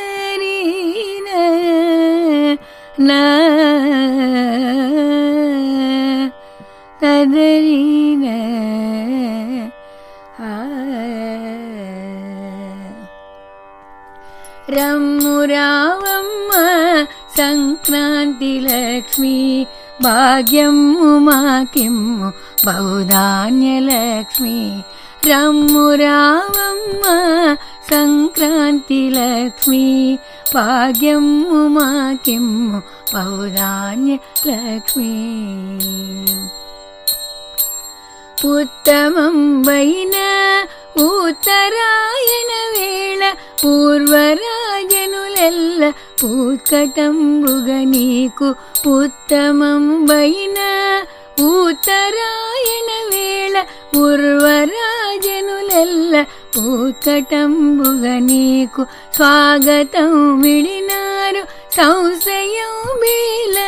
తనరీన నా తదరీన ఆ రమ్ము రావమ్మ సంక్రాంతి లక్ష్మి భాగ్యము మాకిమ్ము బహుధాన్యలక్ష్మి రమ్ము రావమ్మ సంక్రాంతి లక్ష్మి భాగ్యము మాకిమ్ము బహుధాన్య లక్ష్మి ఉత్తమం వైన ఉత్తరాయణ వేళ పూర్వరాజనులెల్ల పూత్కటంబుగ నీకు ఉత్తమం వైన ఉత్తరాయణ వేళ ఉర్వరాజనులెల్ల పూకటంబుగ నీకు స్వాగతం విడినారు సంశయం బీల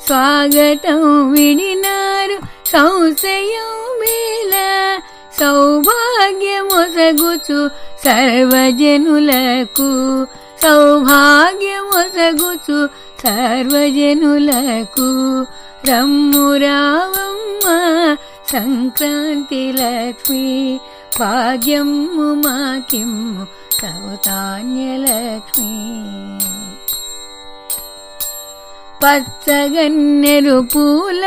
స్వాగతం విడినారు సంశయం మేల సౌభాగ్యమొసగుచు సర్వజనులకు సౌభాగ్యమొసగుచు సర్వజనులకు రమ్ము రావమ్మ సంక్రాంతి లక్ష్మి భాగ్యము మాకిమ్ము సౌతాన్యలక్ష్మి పచ్చగన్నెరు పూల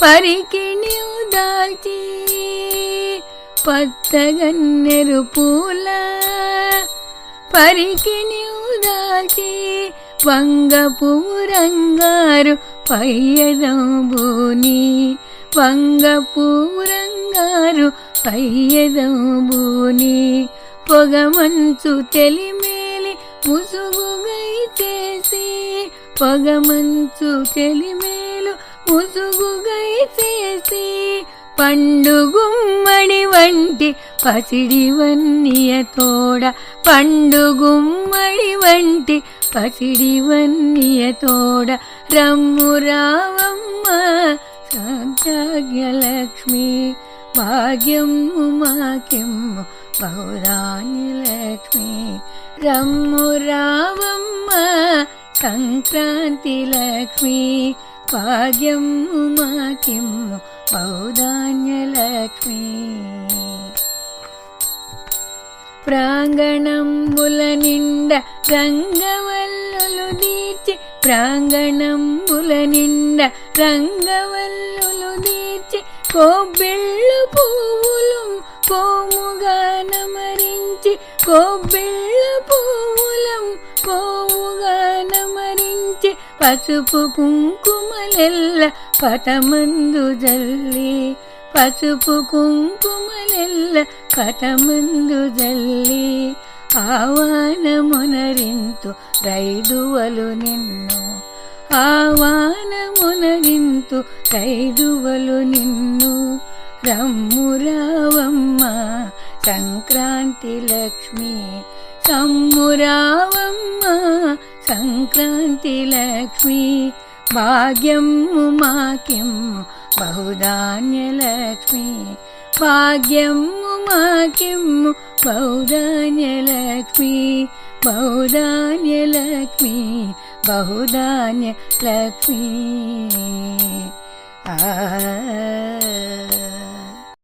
పరికిణి దాల్చి పచ్చగన్నెరు పూల పరికి దాల్చి వంగ పూరంగారు పయ్యదంబూని. వంగ పూరంగారు పయ్యదంబూని. పొగమంచు తెలిమేలి ముసుగుగై చేసి పొగమంచు తెలిమేలు ముసుగుగై చేసి పండుగుమ్మడి వంటి పసిడి వన్నియ తోడ పండుగుమ్మడి వంటి పసిడి వన్నియ తోడ రమ్ము రావమ్మ సౌభాగ్యలక్ష్మి భాగ్యము మాకెమ్ము లక్ష్మి. రమ్ము రావమ్మ సంక్రాంతి లక్ష్మి భాగ్యము మాకిమ్ము బహుధాన్యలక్ష్మి ప్రాంగణంబుల నిండ రంగవల్లులు దీర్చి ప్రాంగణంబుల నిండ రంగవల్లులు దీర్చి కోబిళ్ళు పువ్వులు కోముగా నమరించి కోబిళ్ళు పువ్వు పసుపు కుంకుమలెల్ల పటమందు జల్లి పసుపు కుంకుమలెల్ల పటమందు జల్లి ఆవానమునరింతు రైదువలు నిన్ను ఆవానమునరింతు రైదువలు నిన్ను. రమ్ము రావమ్మ సంక్రాంతి లక్ష్మి సమ్మురావమ్మ సంక్రాంతి లక్ష్మి భాగ్యము మాకిమ్ము బహుధాన్యలక్ష్మి భాగ్యము మాకిమ్ము బహుధాన్యలక్ష్మి బహుధాన్యలక్ష్మి బహుధాన్య లక్ష్మి ఆ